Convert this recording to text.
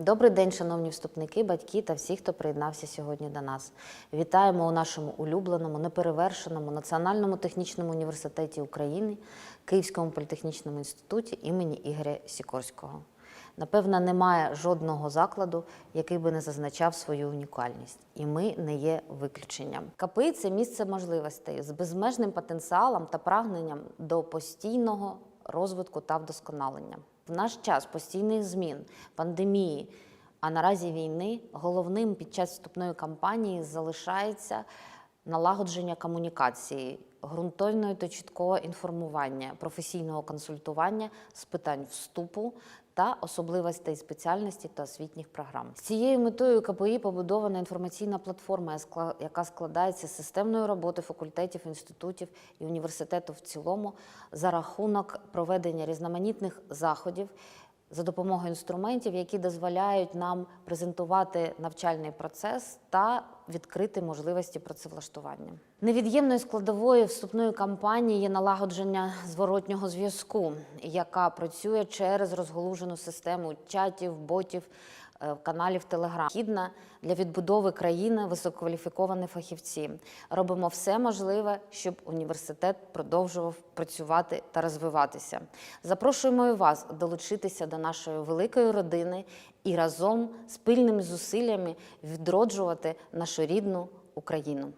Добрий день, шановні вступники, батьки та всі, хто приєднався сьогодні до нас. Вітаємо у нашому улюбленому, неперевершеному Національному технічному університеті України, Київському політехнічному інституті імені Ігоря Сікорського. Напевно, немає жодного закладу, який би не зазначав свою унікальність, і ми не є виключенням. КПІ – це місце можливостей з безмежним потенціалом та прагненням до постійного розвитку та вдосконалення. В наш час постійних змін, пандемії, а наразі війни, головним під час вступної кампанії залишається налагодження комунікації, ґрунтовного та чіткого інформування, професійного консультування з питань вступу та особливостей спеціальності та освітніх програм. З цією метою КПІ побудована інформаційна платформа, яка складається з системної роботи факультетів, інститутів і університету в цілому за рахунок проведення різноманітних заходів за допомогою інструментів, які дозволяють нам презентувати навчальний процес та відкрити можливості працевлаштування. Невід'ємною складовою вступної кампанії є налагодження зворотнього зв'язку, яка працює через розголужену систему чатів, ботів. Е, Каналів Телеграм Хідна для відбудови країни висококваліфіковані фахівці. Робимо все можливе, щоб університет продовжував працювати та розвиватися. Запрошуємо і вас долучитися до нашої великої родини і разом з пильними зусиллями відроджувати нашу рідну Україну.